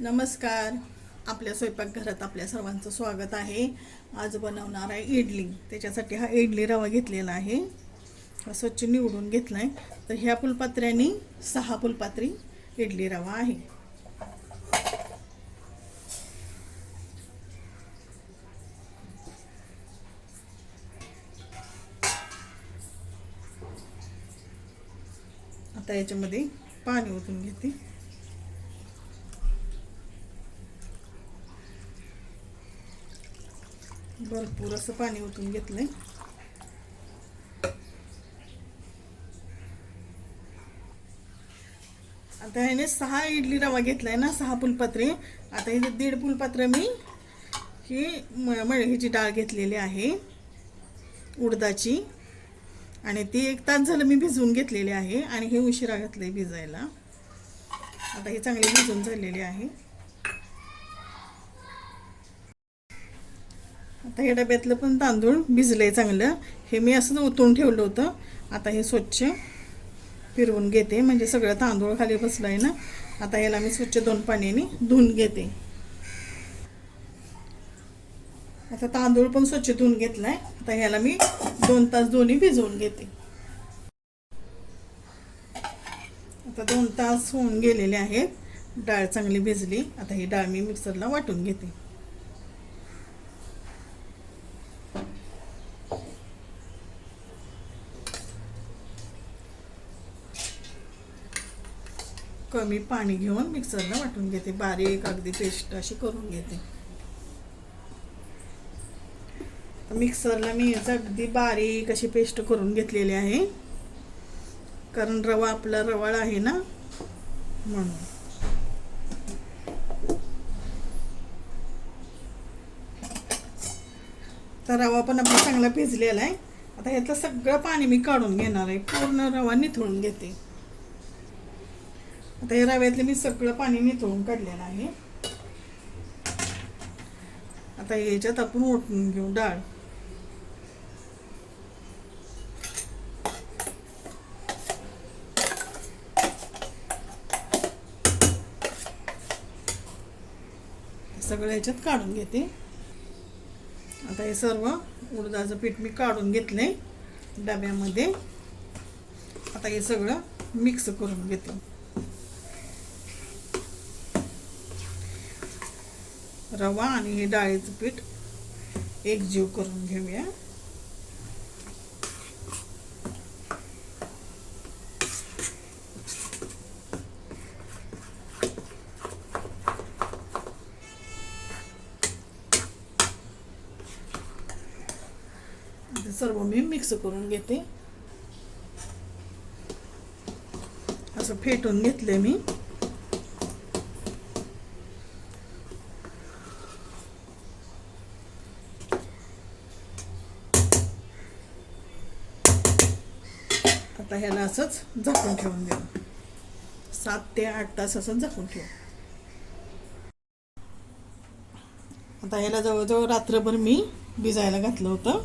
नमस्कार. आपल्या स्वयंपाकघरात आपल्या सर्वांचं स्वागत आहे. आज बनवणार आहे इडली. त्याच्यासाठी हा इडली रवा घेतलेला आहे. स्वच्छ निवडून घेतला आहे तर ह्या फुलपात्र्यांनी सहा फुलपात्री इडली रवा आहे. आता याच्यामध्ये पाणी ओतून घेते. भरपूर असं पाणी ओतून घेतलंय. आता ह्याने सहा इडली रवा घेतलाय ना सहा फुलपात्रे. आता हे दीड फुलपात्र मी ही म- मळ्याची डाळ घेतलेली आहे उडदाची. आणि ती एक तास झालं मी भिजवून घेतलेली आहे आणि हे उशिरा घातलंय भिजायला. आता हे चांगली भिजून झालेली आहे. आता हे डब्यातलं पण तांदूळ भिजलं आहे चांगलं. हे मी असंच ओतून ठेवलं होतं. आता हे स्वच्छ फिरवून घेते. म्हणजे सगळं तांदूळ खाली बसलं आहे ना. आता याला मी स्वच्छ दोन पाण्याने धुवून घेते. आता तांदूळ पण स्वच्छ धुवून आहे आता ह्याला मी दोन तास दोन्ही भिजवून घेते. आता दोन तास होऊन गेलेले आहेत. डाळ चांगली भिजली. आता ही डाळ मी मिक्सरला वाटून घेते. कमी पाणी घेऊन मिक्सरला वाटून घेते. बारीक अगदी पेस्ट अशी करून घेते. मिक्सरला मी याचं अगदी बारीक अशी पेस्ट करून घेतलेली आहे. कारण रवा आपला रवाळ आहे ना? म्हणून. तर रवा पण आपला चांगला भिजलेला आहे. आता ह्यातलं सगळं पाणी मी काढून घेणार आहे. पूर्ण रवा निथळून घेते. आता या रव्यातले मी सगळं पाणी निथळून काढलेलं आहे. आता याच्यात आपण ओतून घेऊ डाळ. सगळं याच्यात काढून घेते. आता हे सर्व उडदाचं पीठ मी काढून घेतलंय डब्यामध्ये. आता हे सगळं मिक्स करून घेते. रवा आणि हे डाळीचं पीठ एकजीव करून घेऊया. सर्व मी मिक्स करून घेते. असं फेटून घेतले मी. आता ह्याला असंच झाकून ठेवून देऊ. सात ते आठ तास असं झाकून ठेवू. आता ह्याला जवळजवळ रात्रभर मी भिजायला घातलं होतं.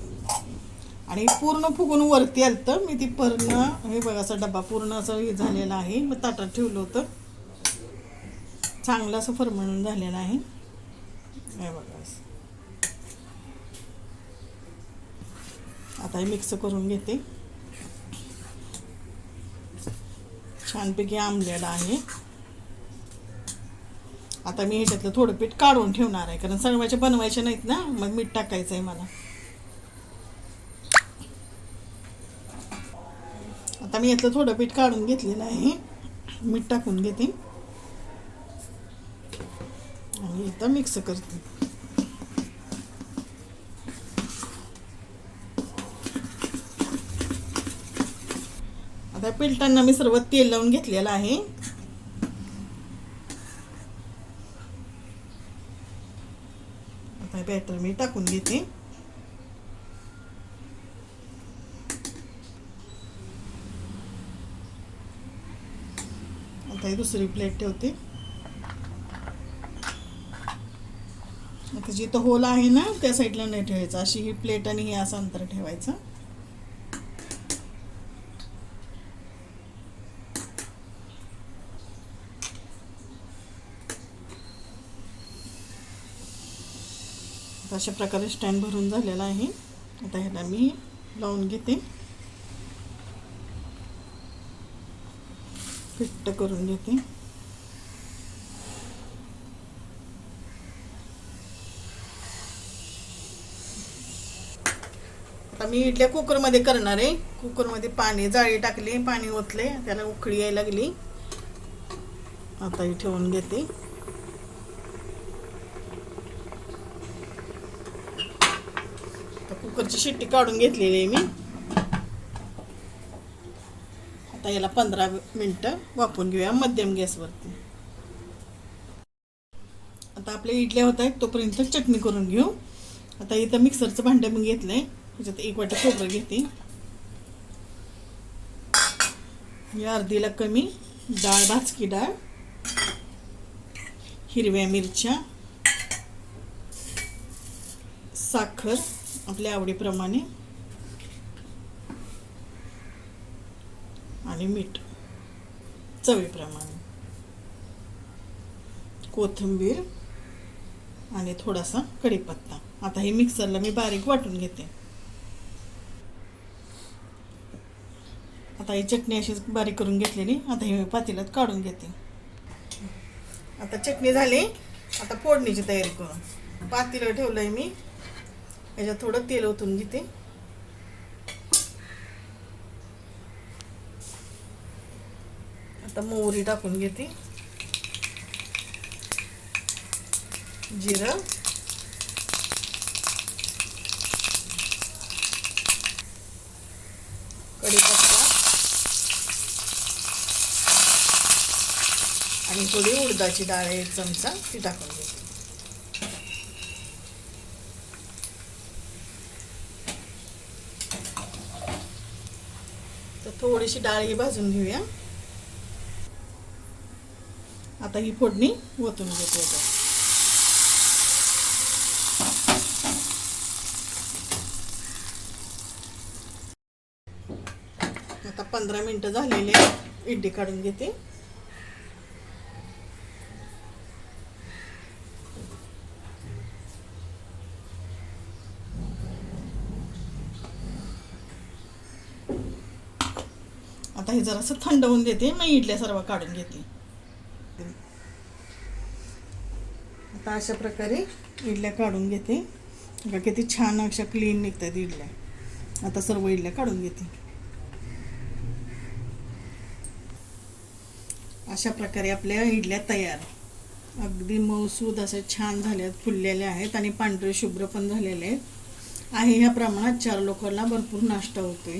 आणि पूर्ण फुगून वरती आलं तर मी ती पूर्ण हे बघा असा डबा पूर्ण असं हे झालेला आहे. मग ताटात ठेवलं होतं. चांगलं असं फरमळून झालेलं आहे. हे बघा असं. आता हे मिक्स करून घेते. छानपैकी आंबलेला आहे. आता मी ह्याच्यातलं थोडं पीठ काढून ठेवणार आहे कारण सर्वाचे बनवायचे नाहीत ना मग मीठ टाकायचं आहे मला. आता मी यातलं थोडं पीठ काढून घेतलेलं आहे. मीठ टाकून घेते. आणि इथं मिक्स करते. आता पिलटांना मी सर्व तेल लावून घेतलेलं आहे. आता बॅटर मी टाकून घेते. आता ही दुसरी प्लेट ठेवते. आता जिथं होल आहे ना त्या साईडला नाही ठेवायचं. अशी ही प्लेट आणि हे असं अंतर ठेवायचं. अशा प्रकारे स्टँड भरून झालेला आहे. आता ह्याला मी लावून घेते. फिट्ट करून घेते. आता मी इडल्या कुकरमध्ये करणार आहे. कुकरमध्ये पाणी जाळी टाकली पाणी ओतले त्याला उकळी यायला लागली. आता ही ठेवून घेते. कुकरची शिट्टी काढून घेतलेली आहे मी. आता याला पंधरा मिनटं वापरून घेऊया मध्यम गॅसवरती. आता आपल्या इडल्या होत आहेत तोपर्यंत चटणी करून घेऊ. आता इथं मिक्सरचं भांडं मी घेतलंय. त्याच्यात एक वाटी खोबरं घेते. या अर्धीला कमी डाळ भाजकी डाळ हिरव्या मिरच्या साखर आपल्या आवडीप्रमाणे. आणि मीठ. चवीप्रमाणे. कोथिंबीर आणि थोडासा कढीपत्ता. आता हे मिक्सरला मी बारीक वाटून घेते. आता ही चटणी अशीच बारीक करून घेतलेली. आता हे मी पातेल्यात काढून घेते. आता चटणी झाली. आता फोडणीची तयारी करू पातेलं आहे मी. याच्यात थोडं तेल ओतून घेते. आता मोहरी टाकून घेते. जिरं. कढीपत्ता. आणि थोडी उडदाची डाळ एक चमचा ती टाकून घेते. थोडीशी डाळ ही भाजून घेऊया आता ही फोडणी ओतून घेते आता पंधरा मिनटं झालेले आहेत. इडली काढून घेते हे जरासं थंड होऊन देते मग इडल्या सर्व काढून घेते. आता अशा प्रकारे इडल्या काढून घेते. बघा किती छान अशा क्लीन निघतात इडल्या. आता सर्व इडल्या काढून घेते. अशा प्रकारे आपल्या इडल्या तयार. अगदी मऊसूद असे छान झाल्यात फुललेल्या आहेत आणि पांढरे शुभ्र पण झालेले आहेत. आहे ह्या प्रमाणात चार लोकांना भरपूर नाश्ता होतोय.